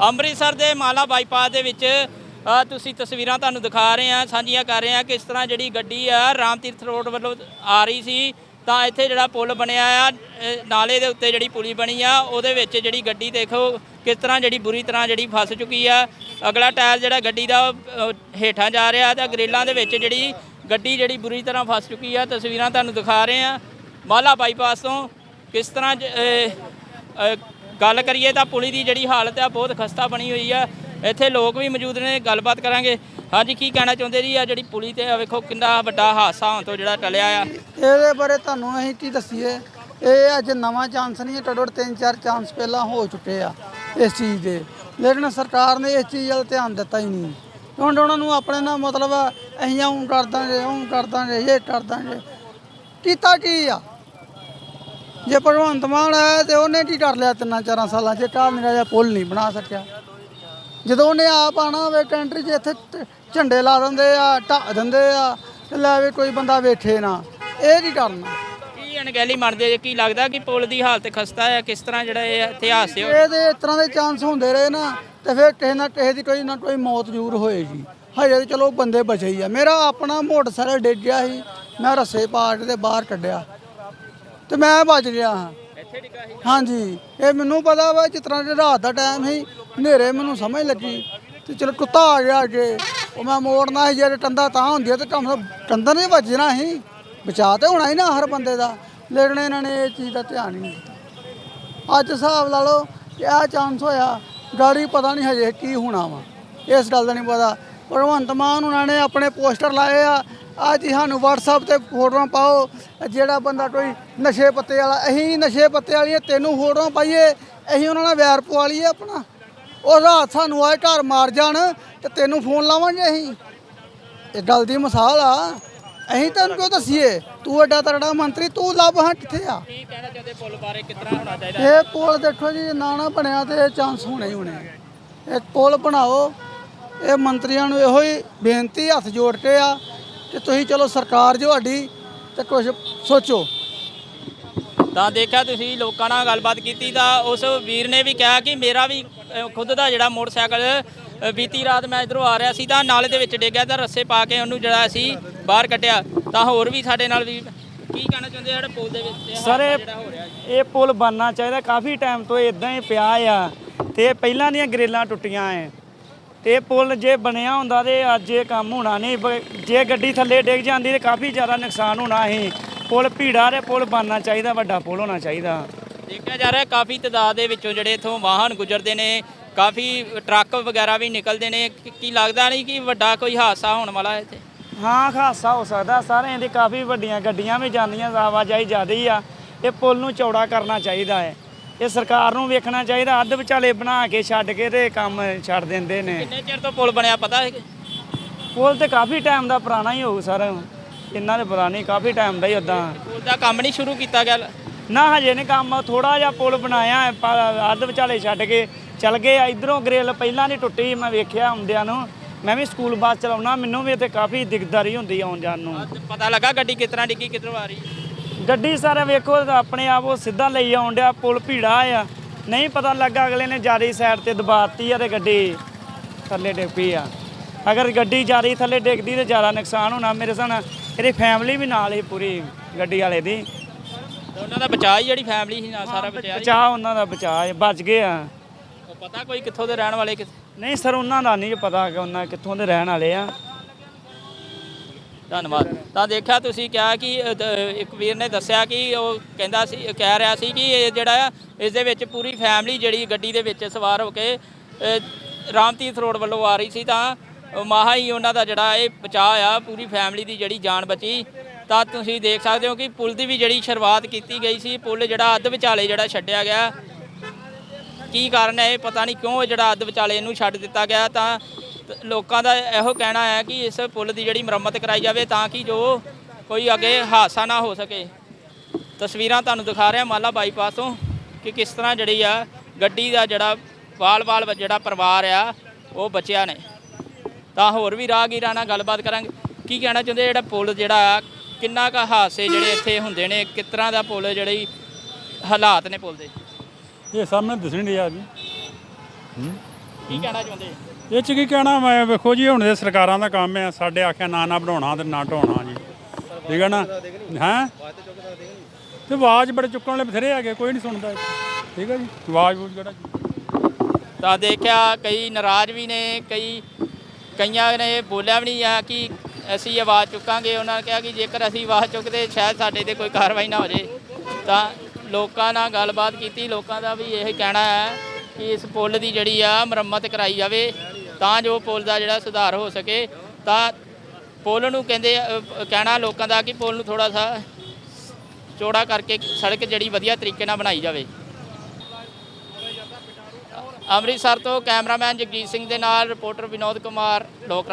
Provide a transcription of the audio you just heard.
ਅੰਮ੍ਰਿਤਸਰ ਦੇ ਮਾਲਾ ਬਾਈਪਾਸ ਦੇ ਵਿੱਚ ਤੁਸੀਂ ਤਸਵੀਰਾਂ ਤੁਹਾਨੂੰ ਦਿਖਾ ਰਹੇ ਆ ਸਾਂਝੀਆਂ ਕਰ ਰਹੇ ਆ ਕਿਸ ਤਰ੍ਹਾਂ ਜਿਹੜੀ ਗੱਡੀ ਆ, ਰਾਮ ਤੀਰਥ ਰੋਡ ਵੱਲੋਂ ਆ ਰਹੀ ਸੀ। ਤਾਂ ਇੱਥੇ ਜਿਹੜਾ ਪੁਲ ਬਣਿਆ ਆ ਨਾਲੇ ਦੇ ਉੱਤੇ ਜਿਹੜੀ ਪੁਲੀ ਬਣੀ ਆ, ਉਹਦੇ ਵਿੱਚ ਜਿਹੜੀ ਗੱਡੀ ਦੇਖੋ, ਕਿਸ ਤਰ੍ਹਾਂ ਜਿਹੜੀ ਬੁਰੀ ਤਰ੍ਹਾਂ ਜਿਹੜੀ ਫਸ ਚੁੱਕੀ ਆ। ਅਗਲਾ ਟਾਇਰ ਜਿਹੜਾ ਗੱਡੀ ਦਾ ਹੇਠਾਂ ਜਾ ਰਿਹਾ ਤੇ ਗਰੇਲਾਂ ਦੇ ਵਿੱਚ ਜਿਹੜੀ ਗੱਡੀ ਜਿਹੜੀ ਬੁਰੀ ਤਰ੍ਹਾਂ ਫਸ ਚੁੱਕੀ ਆ, ਤਸਵੀਰਾਂ ਤੁਹਾਨੂੰ ਦਿਖਾ ਰਹੇ ਆ ਮਾਲਾ ਬਾਈਪਾਸ ਤੋਂ ਕਿਸ ਤਰ੍ਹਾਂ ਜ- ਗੱਲ ਕਰੀਏ ਤਾਂ ਪੁਲੀ ਦੀ ਜਿਹੜੀ ਹਾਲਤ ਆ, ਬਹੁਤ ਖਸਤਾ ਬਣੀ ਹੋਈ ਆ। ਇੱਥੇ ਲੋਕ ਵੀ ਮੌਜੂਦ ਨੇ, ਗੱਲਬਾਤ ਕਰਾਂਗੇ। ਹਾਂਜੀ, ਕੀ ਕਹਿਣਾ ਚਾਹੁੰਦੇ ਜੀ? ਆ ਜਿਹੜੀ ਪੁਲੀ ਤੇ ਆ, ਵੇਖੋ ਕਿੰਨਾ ਵੱਡਾ ਹਾਦਸਾ ਹੋਣ ਤੋਂ ਜਿਹੜਾ ਟਲਿਆ ਆ। ਇਹਦੇ ਬਾਰੇ ਤੁਹਾਨੂੰ ਅਸੀਂ ਕੀ ਦੱਸੀਏ? ਇਹ ਅੱਜ ਨਵਾਂ ਚਾਂਸ ਨਹੀਂ ਹੈ ਟੋਟਲ ਤਿੰਨ ਚਾਰ ਚਾਂਸ ਪਹਿਲਾਂ ਹੋ ਚੁੱਕੇ ਆ ਇਸ ਚੀਜ਼ ਦੇ। ਲੇਕਿਨ ਸਰਕਾਰ ਨੇ ਇਸ ਚੀਜ਼ ਵੱਲ ਧਿਆਨ ਦਿੱਤਾ ਹੀ ਨਹੀਂ। ਹੁਣ ਉਹਨਾਂ ਨੂੰ ਆਪਣੇ ਨਾਲ ਮਤਲਬ ਅਸੀਂ ਆਉਂ ਕਰ ਦਾਂਗੇ ਉਹ ਕਰ ਦਾਂਗੇ ਇਹ ਕਰ ਦਾਂਗੇ ਕੀਤਾ ਕੀ ਆ? ਜੇ ਭਗਵੰਤ ਮਾਨ ਆਇਆ ਤੇ ਉਹਨੇ ਕੀ ਕਰ ਲਿਆ ਤਿੰਨਾਂ ਚਾਰਾਂ ਸਾਲਾਂ 'ਚ? ਕਾਲ ਨਿਰਾ ਜਿਹਾ ਪੁਲ ਨਹੀਂ ਬਣਾ ਸਕਿਆ। ਜਦੋਂ ਉਹਨੇ ਆਪ ਆਣਾ ਹੋਵੇ ਕੰਟਰੀ 'ਚ ਇੱਥੇ ਝੰਡੇ ਲਾ ਦਿੰਦੇ ਆ ਢਾ ਦਿੰਦੇ ਆ ਤੇ ਲੈ ਵੀ ਕੋਈ ਬੰਦਾ ਵੇਖੇ ਨਾ। ਇਹ ਕੀ ਕਰਨਾ? ਕੀ ਅਣਗਹਿਲੀ ਮੰਨਦੇ ਜੇ ਕੀ ਲੱਗਦਾ ਕਿ ਪੁਲ ਦੀ ਹਾਲਤ ਖਸਤਾ ਹੈ? ਕਿਸ ਤਰ੍ਹਾਂ ਜਿਹੜਾ ਇਹ ਇਤਿਹਾਸ ਹੈ? ਇਹਦੇ ਇਸ ਤਰ੍ਹਾਂ ਦੇ ਚਾਂਸ ਹੁੰਦੇ ਰਹੇ ਨਾ ਤੇ ਫਿਰ ਕਿਸੇ ਨਾ ਕਿਸੇ ਦੀ ਕੋਈ ਨਾ ਕੋਈ ਮੌਤ ਜ਼ਰੂਰ ਹੋਏਗੀ। ਹਜੇ ਤਾਂ ਚਲੋ ਬੰਦੇ ਬਚੇ ਹੀ ਆ। ਮੇਰਾ ਆਪਣਾ ਮੋਟਰਸਾਈਕਲ ਡਿੱਗ ਗਿਆ ਸੀ। ਮੈਂ ਰੱਸੇ ਪਾਟ ਦੇ ਬਾਹਰ ਕੱਢਿਆ। ਤੇ ਮੈਂ ਬਚ ਗਿਆ ਹਾਂ। ਇੱਥੇ ਡਿੱਗਾ ਸੀ? ਹਾਂਜੀ। ਇਹ ਮੈਨੂੰ ਪਤਾ ਵਾ ਜਿਸ ਤਰ੍ਹਾਂ ਰਾਤ ਦਾ ਟਾਈਮ ਸੀ ਹਨੇਰੇ ਮੈਨੂੰ ਸਮਝ ਲੱਗੀ ਤੇ ਚਲੋ ਕੁੱਤਾ ਆ ਗਿਆ ਅੱਗੇ। ਉਹ ਮੈਂ ਮੋੜਨਾ ਸੀ ਜੇ ਟੰਦਾ ਤਾਂ ਹੁੰਦੀ ਆ ਤੇ ਕੰਮ ਟੰਦਾ ਨਹੀਂ ਵੱਜਣਾ ਸੀ। ਬਚਾ ਤੇ ਹੋਣਾ ਹੀ ਨਾ ਹਰ ਬੰਦੇ ਦਾ। ਲੇਕਿਨ ਇਹਨਾਂ ਨੇ ਇਹ ਚੀਜ਼ ਦਾ ਧਿਆਨ ਹੀ ਨਹੀਂ ਦਿੱਤਾ। ਅੱਜ ਹਿਸਾਬ ਲਾ ਲਓ ਕਿ ਆਹ ਚਾਂਸ ਹੋਇਆ ਗਾੜੀ ਪਤਾ ਨਹੀਂ ਹਜੇ ਕੀ ਹੋਣਾ ਵਾ। ਇਸ ਗੱਲ ਦਾ ਨਹੀਂ ਪਤਾ। ਭਗਵੰਤ ਮਾਨ ਉਹਨਾਂ ਨੇ ਆਪਣੇ ਪੋਸਟਰ ਲਾਏ ਆ ਅੱਜ ਸਾਨੂੰ WhatsApp ਤੇ ਫੋਟੋਆਂ ਪਾਓ, ਜਿਹੜਾ ਬੰਦਾ ਕੋਈ ਨਸ਼ੇ ਪੱਤੇ ਵਾਲਾ, ਅਸੀਂ ਨਸ਼ੇ ਪੱਤੇ ਵਾਲੀਆਂ ਤੈਨੂੰ ਫੋਟੋਆਂ ਪਾਈਏ, ਅਸੀਂ ਉਹਨਾਂ ਨਾਲ ਵੈਰ ਪਵਾ ਲਈਏ ਆਪਣਾ। ਉਹ ਰਾਤ ਸਾਨੂੰ ਆਏ ਘਰ ਮਾਰ ਜਾਣ ਤੇ ਤੈਨੂੰ ਫੋਨ ਲਾਵਾਂਗੇ ਅਸੀਂ। ਇਹ ਗੱਲ ਦੀ ਮਿਸਾਲ ਆ। ਅਸੀਂ ਤੈਨੂੰ ਕਿਉਂ ਦੱਸੀਏ? ਤੂੰ ਐਡਾ ਤਗੜਾ ਮੰਤਰੀ, ਤੂੰ ਲੱਭ ਹਾਂ ਕਿੱਥੇ ਆ? ਕੀ ਕਹਿਣਾ ਚਾਹੁੰਦੇ ਪੁਲ ਬਾਰੇ ਕਿਸ ਹੋਣਾ ਚਾਹੀਦਾ ਇਹ ਪੁਲ ਦੇਖੋ ਜੀ, ਨਾ ਨਾ ਬਣਿਆ ਤੇ ਇਹ ਚਾਂਸ ਹੋਣੇ ਹੀ ਹੋਣੇ ਇਹ ਪੁਲ ਬਣਾਓ। ਇਹ ਮੰਤਰੀਆਂ ਨੂੰ ਇਹੋ ਹੀ ਬੇਨਤੀ, ਹੱਥ ਜੋੜ ਕੇ ਆ। ਕਿ ਤੁਸੀਂ ਚਲੋ ਸਰਕਾਰ ਜੋ ਸਾਡੀ ਤੇ ਕੁਝ ਸੋਚੋ। ਤਾਂ ਦੇਖਿਆ ਤੁਸੀਂ ਲੋਕਾਂ ਨਾਲ ਗੱਲਬਾਤ ਕੀਤੀ ਤਾਂ ਉਸ ਵੀਰ ਨੇ ਵੀ ਕਿਹਾ ਕਿ ਮੇਰਾ ਵੀ ਖੁਦ ਦਾ ਜਿਹੜਾ ਮੋਟਰਸਾਈਕਲ ਬੀਤੀ ਰਾਤ ਮੈਂ ਇਧਰੋਂ ਆ ਰਿਹਾ ਸੀ ਤਾਂ ਨਾਲੇ ਦੇ ਵਿੱਚ ਡਿੱਗਿਆ ਤਾਂ ਰੱਸੇ ਪਾ ਕੇ ਉਹਨੂੰ ਜਿਹੜਾ ਸੀ ਬਾਹਰ ਕੱਢਿਆ। ਤਾਂ ਹੋਰ ਵੀ ਸਾਡੇ ਨਾਲ ਵੀ ਕੀ ਕਹਿਣਾ ਚਾਹੁੰਦੇ ਆ ਜਿਹੜਾ ਪੁਲ ਦੇ ਵਿੱਚ ਇਹ ਸਰ ਇਹ ਜਿਹੜਾ ਹੋ ਰਿਹਾ ਜੀ? ਇਹ ਪੁਲ ਬਣਨਾ ਚਾਹੀਦਾ। ਕਾਫੀ ਟਾਈਮ ਤੋਂ ਇਦਾਂ ਹੀ ਪਿਆ ਆ ਤੇ ਇਹ ਪਹਿਲਾਂ ਦੀਆਂ ਗਰੇਲਾਂ ਟੁੱਟੀਆਂ ਐ। ਇਹ ਪੁਲ ਜੇ ਬਣਿਆ ਹੁੰਦਾ ਤੇ ਅੱਜ ਇਹ ਕੰਮ ਹੋਣਾ ਨਹੀਂ ਜੇ ਗੱਡੀ ਥੱਲੇ ਡਿੱਗ ਜਾਂਦੀ ਤੇ ਕਾਫੀ ਜ਼ਿਆਦਾ ਨੁਕਸਾਨ ਹੋਣਾ ਸੀ। ਪੁਲ ਭੀੜਾ ਤੇ ਪੁਲ ਬਣਨਾ ਚਾਹੀਦਾ ਵੱਡਾ ਪੁਲ ਹੋਣਾ ਚਾਹੀਦਾ। ਦੇਖਿਆ ਜਾ ਰਿਹਾ ਕਾਫੀ ਤਦਾਦ ਦੇ ਵਿੱਚੋਂ ਜਿਹੜੇ ਇਥੋਂ ਵਾਹਨ ਗੁਜ਼ਰਦੇ ਨੇ ਕਾਫੀ ਟਰੱਕ ਵਗੈਰਾ ਵੀ ਨਿਕਲਦੇ ਨੇ ਕੀ- ਕੀ ਲੱਗਦਾ ਨਹੀਂ ਕਿ ਵੱਡਾ ਕੋਈ ਹਾਦਸਾ ਹੋਣ ਵਾਲਾ ਹੈ ਇੱਥੇ? ਹਾਂ ਹਾਦਸਾ ਹੋ ਸਕਦਾ ਸਾਰੇ ਇਹਦੀ ਕਾਫੀ ਵੱਡੀਆਂ ਗੱਡੀਆਂ ਵੀ ਜਾਂਦੀਆਂ ਆਵਾਜਾਈ ਜ਼ਿਆਦਾ ਹੀ ਆ। ਇਹ ਪੁਲ ਨੂੰ ਚੌੜਾ ਕਰਨਾ ਚਾਹੀਦਾ ਹੈ। ਇਹ ਸਰਕਾਰ ਨੂੰ ਵੇਖਣਾ ਚਾਹੀਦਾ ਅੱਧ ਵਿਚਾਲੇ ਬਣਾ ਕੇ ਛੱਡ ਕੇ ਤੇ ਕੰਮ ਛੱਡ ਦਿੰਦੇ ਨੇ। ਕਿੰਨੇ ਚਿਰ ਤੋਂ ਪੁਲ ਬਣਿਆ ਪਤਾ ਹੈ? ਪੁਲ ਤੇ ਕਾਫੀ ਟਾਈਮ ਦਾ ਪੁਰਾਣਾ ਹੀ ਹੋਊ ਸਰ। ਇੰਨਾ ਦੇ ਪੁਰਾਣੀ ਕਾਫੀ ਟਾਈਮ ਦਾ ਹੀ ਉਦਾਂ ਪੁਲ ਦਾ ਕੰਮ ਨਹੀਂ ਸ਼ੁਰੂ ਕੀਤਾ ਗਿਆ? ਨਾ ਹਜੇ ਨੇ ਕੰਮ ਥੋੜਾ ਜਿਹਾ ਪੁਲ ਬਣਾਇਆ ਅੱਧ ਵਿਚਾਲੇ ਛੱਡ ਕੇ ਚੱਲ ਗਏ ਇਧਰੋਂ ਗ੍ਰਿਲ ਪਹਿਲਾਂ ਦੀ ਟੁੱਟੀ ਮੈਂ ਵੇਖਿਆ ਆਉਂਦਿਆਂ ਨੂੰ। ਮੈਂ ਵੀ ਸਕੂਲ ਬੱਸ ਚਲਾਉਣਾ ਮੈਨੂੰ ਵੀ ਇੱਥੇ ਕਾਫੀ ਦਿਕਦਾਰੀ ਹੁੰਦੀ ਆਉਣ ਜਾਣ ਨੂੰ। ਪਤਾ ਲੱਗਾ ਗੱਡੀ ਕਿਸ ਤਰ੍ਹਾਂ ਡਿੱਗੀ ਕਿੱਧਰੋਂ ਆ ਰਹੀ? ਗੱਡੀ ਸਾਰਾ ਵੇਖੋ ਆਪਣੇ ਆਪ ਉਹ ਸਿੱਧਾ ਲਈ ਆਉਣ ਡਿਆ ਪੁਲ ਭੀੜਾ ਆ। ਨਹੀਂ ਪਤਾ ਲੱਗਾ ਅਗਲੇ ਨੇ ਜਾਰੀ ਸਾਈਡ ਤੇ ਦਬਾਤੀ ਆ ਤੇ ਗੱਡੀ ਥੱਲੇ ਡਿੱਗ ਪਈ ਆ। ਅਗਰ ਗੱਡੀ ਜਾਰੀ ਥੱਲੇ ਡਿੱਗਦੀ ਤੇ ਜ਼ਿਆਦਾ ਨੁਕਸਾਨ ਹੋਣਾ ਮੇਰੇ ਨਾਲ ਇਹਦੀ ਫੈਮਿਲੀ ਵੀ ਨਾਲ ਹੀ ਪੂਰੀ ਗੱਡੀ ਵਾਲੇ ਦੀ। ਉਹਨਾਂ ਦਾ ਬਚਾਅ ਹੀ ਜਿਹੜੀ ਫੈਮਿਲੀ ਸੀ ਨਾਲ ਸਾਰਾ ਬਚਾਅ ਹੀ। ਬਚਾ ਉਹਨਾਂ ਦਾ ਬਚਾ ਬਚ ਗਏ ਆ। ਪਤਾ ਕੋਈ ਕਿੱਥੋਂ ਦੇ ਰਹਿਣ ਵਾਲੇ ਨਹੀਂ ਸਰ ਉਹਨਾਂ ਦਾ ਨਹੀਂ ਪਤਾ ਕਿ ਉਹਨਾਂ ਕਿੱਥੋਂ ਦੇ ਰਹਿਣ ਵਾਲੇ ਆ। ਧੰਨਵਾਦ। ਤਾਂ ਦੇਖਿਆ ਤੁਸੀਂ ਕਿਹਾ ਕਿ ਇੱਕ ਵੀਰ ਨੇ ਦੱਸਿਆ ਕਿ ਉਹ ਕਹਿੰਦਾ ਸੀ ਕਹਿ ਰਿਹਾ ਸੀ ਕਿ ਇਹ ਜਿਹੜਾ ਆ ਇਸ ਦੇ ਵਿੱਚ ਪੂਰੀ ਫੈਮਿਲੀ ਜਿਹੜੀ ਗੱਡੀ ਦੇ ਵਿੱਚ ਸਵਾਰ ਹੋ ਕੇ ਅ, ਰਾਮਤੀਰਥ ਰੋਡ ਵੱਲੋਂ ਆ ਰਹੀ ਸੀ ਤਾਂ ਅ, ਹੀ ਉਹਨਾਂ ਦਾ ਜਿਹੜਾ ਇਹ ਬਚਾਅ ਆ ਪੂਰੀ ਫੈਮਿਲੀ ਦੀ ਜਿਹੜੀ ਜਾਨ ਬਚੀ। ਤਾਂ ਤੁਸੀਂ ਦੇਖ ਸਕਦੇ ਹੋ ਕਿ ਪੁਲ ਦੀ ਵੀ ਜਿਹੜੀ ਸ਼ੁਰੂਆਤ ਕੀਤੀ ਗਈ ਸੀ ਪੁਲ ਜਿਹੜਾ ਅੱਧ ਵਿਚਾਲੇ ਜਿਹੜਾ ਛੱਡਿਆ ਗਿਆ। ਕੀ ਕਾਰਨ ਹੈ ਇਹ ਪਤਾ ਨਹੀਂ ਕਿਉਂ ਜਿਹੜਾ ਅੱਧ ਵਿਚਾਲੇ ਇਹਨੂੰ ਛੱਡ ਦਿੱਤਾ ਗਿਆ ਤਾਂ ਲੋਕਾਂ ਦਾ ਇਹੋ ਕਹਿਣਾ ਹੈ ਕਿ ਇਸ ਪੁਲ ਦੀ ਜਿਹੜੀ ਮੁਰੰਮਤ ਕਰਾਈ ਜਾਵੇ ਤਾਂ ਕਿ ਜੋ ਕੋਈ ਅੱਗੇ ਹਾਦਸਾ ਨਾ ਹੋ ਸਕੇ। ਤਸਵੀਰਾਂ ਤੁਹਾਨੂੰ ਦਿਖਾ ਰਿਹਾ ਮਾਲਾ ਬਾਈਪਾਸ ਤੋਂ ਕਿ ਕਿਸ ਤਰ੍ਹਾਂ ਜਿਹੜੀ ਆ ਗੱਡੀ ਦਾ ਜਿਹੜਾ ਵਾਲ-ਵਾਲ ਜਿਹੜਾ ਪਰਿਵਾਰ ਆ ਉਹ ਬਚਿਆ ਨੇ। ਤਾਂ ਹੋਰ ਵੀ ਰਾਹਗੀਰਾਂ ਨਾਲ ਗੱਲਬਾਤ ਕਰਾਂਗੇ। ਕੀ ਕਹਿਣਾ ਚਾਹੁੰਦੇ ਜਿਹੜਾ ਪੁਲ ਜਿਹੜਾ ਕਿੰਨਾ ਕੁ ਹਾਦਸੇ ਜਿਹੜੇ ਇੱਥੇ ਹੁੰਦੇ ਨੇ ਕਿਸ ਤਰ੍ਹਾਂ ਦਾ ਪੁਲ ਜਿਹੜੀ ਹਾਲਾਤ ਨੇ ਪੁਲ ਦੇ? ਇਹ ਸਾਹਮਣੇ ਦਿਸਣ ਡਿਆ ਜੀ। ਕੀ ਕਹਿਣਾ ਚਾਹੁੰਦੇ? ਇਹ ਚ ਕੀ ਕਹਿਣਾ, ਮੈਂ ਵੇਖੋ ਜੀ, ਹੁਣ ਇਹ ਸਰਕਾਰਾਂ ਦਾ ਕੰਮ ਹੈ, ਸਾਡੇ ਆਖਿਆ ਨਾ ਨਾ ਬਣਾਉਣਾ ਤੇ ਨਾ ਢਾਉਣਾ ਜੀ। ਠੀਕ ਹੈ ਨਾ? ਹੈ? ਤੇ ਆਵਾਜ਼ ਬੜੇ ਚੁੱਕਣ ਵਾਲੇ ਬਥੇਰੇ ਹੈਗੇ, ਕੋਈ ਨਹੀਂ ਸੁਣਦਾ ਠੀਕ ਹੈ ਜੀ? ਆਵਾਜ਼ ਬੂਝ ਕਿਹੜਾ ਤਾਂ ਦੇਖਿਆ, ਕਈ ਨਾਰਾਜ਼ ਵੀ ਨੇ, ਕਈ, ਕਈਆਂ ਨੇ ਬੋਲਿਆ ਵੀ ਨਹੀਂ ਆ ਕਿ ਅਸੀਂ ਆਵਾਜ਼ ਚੁੱਕਾਂਗੇ। ਉਹਨਾਂ ਨੇ ਕਿਹਾ ਕਿ ਜੇਕਰ ਅਸੀਂ ਆਵਾਜ਼ ਚੁੱਕਦੇ, ਸ਼ਾਇਦ ਸਾਡੇ ਤੇ ਕੋਈ ਕਾਰਵਾਈ ਨਾ ਹੋ ਜੇ। ਤਾਂ ਲੋਕਾਂ ਨਾਲ ਗੱਲਬਾਤ ਕੀਤੀ, ਲੋਕਾਂ ਦਾ ਵੀ ਇਹ ਕਹਿਣਾ ਹੈ ਕਿ ਇਸ ਪੁਲ ਦੀ ਜਿਹੜੀ ਆ ਮੁਰੰਮਤ ਕਰਾਈ ਜਾਵੇ। ਤਾਂ ਜੋ ਪੁਲ ਦਾ ਜਿਹੜਾ ਸੁਧਾਰ ਹੋ ਸਕੇ, ਤਾਂ ਪੁਲ ਨੂੰ ਕਹਿੰਦੇ ਕਹਿਣਾ ਲੋਕਾਂ ਦਾ ਕਿ ਪੁਲ ਨੂੰ ਥੋੜਾ ਸਾ ਚੌੜਾ ਕਰਕੇ ਸੜਕ ਜਿਹੜੀ ਵਧੀਆ ਤਰੀਕੇ ਨਾਲ ਬਣਾਈ ਜਾਵੇ। ਅੰਮ੍ਰਿਤਸਰ ਤੋਂ ਕੈਮਰਾਮੈਨ ਜਗਜੀਤ ਸਿੰਘ ਦੇ ਨਾਲ ਰਿਪੋਰਟਰ ਵਿਨੋਦ ਕੁਮਾਰ, ਲੋਕ